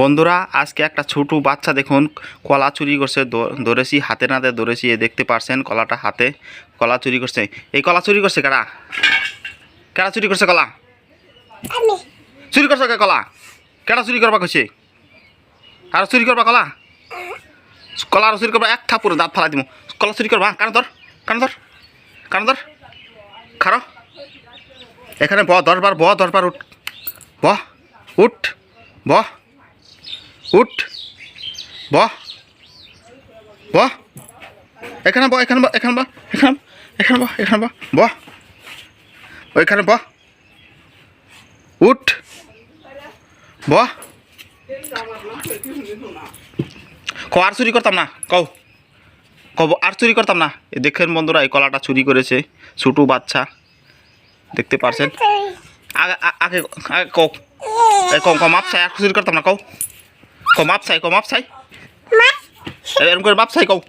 বন্ধুরা আজকে একটা ছোট বাচ্চা দেখুন কলা চুরি করছে ধরেছি হাতে নাতে ধরেছি এ দেখতে পারছেন কলাটা হাতে কলা চুরি করছে। এই কলা চুরি করছে কারা? কারা চুরি করছে কলা? চুরি করছে কে কলা? কেটা চুরি করবা কইছে? আর চুরি করবা কলা? কলা আর চুরি করবা এক থাপুরে দাঁত ফালাই দিব কলা চুরি করবা কানে ধর কানে ধর কানে ধর খারো এখানে ব দশবার ব দশবার উঠ। ব উঠ ব। উঠ। ব ব এখানে ব এখানে ব এখানে ব, এখানে এখানে ব এখানে ব। ব ওইখানে ব। উঠ। ব ক, আর চুরি করতাম না, কও। কব আর চুরি করতাম না। দেখেন বন্ধুরা, এই কলাটা চুরি করেছে, ছোটো বাচ্চা। দেখতে পারছেন? আগে আগে আগে কও। এই কও কও মাপ চাই আর চুরি করতাম না, কও। কও মাপ চাই কও মাপ চাই। এরকম করে মাপ চাই কও।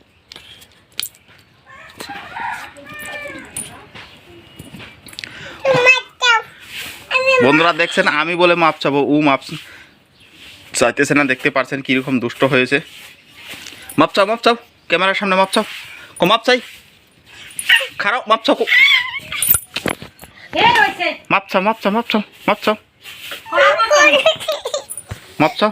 বন্ধুরা দেখছেন আমি বলে মাপ চাবো ও মাপ চাইতেছে না দেখতে পারছেন কীরকম দুষ্ট হয়েছে। মাপ চাও মাপ চাও ক্যামেরার সামনে মাপ চাও। কো মাপ চাই। খারাপ মাপ চাও কো। কে মাপ চাও মাপ চাও মাপ চাও মাপ চাও? মাপ চাও।